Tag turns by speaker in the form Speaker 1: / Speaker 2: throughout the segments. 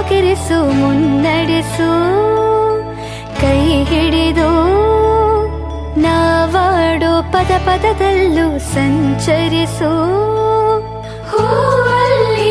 Speaker 1: ನೆಲೆಯಾಗಿರಿಸು ಮುನ್ನಡೆಸು ಕೈ ಹಿಡಿದು ನಾವಾಡೋ ಪದ ಪದದಲ್ಲೂ ಸಂಚರಿಸು. ಹೂವಲ್ಲಿ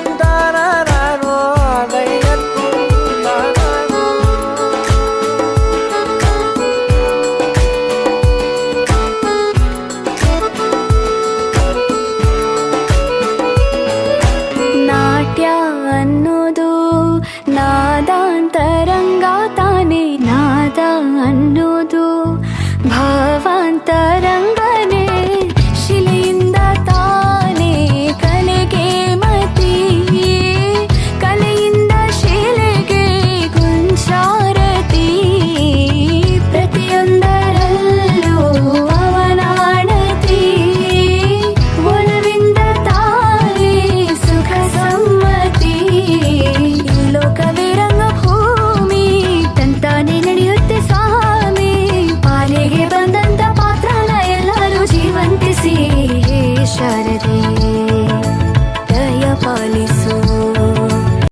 Speaker 1: தான் அன்னோ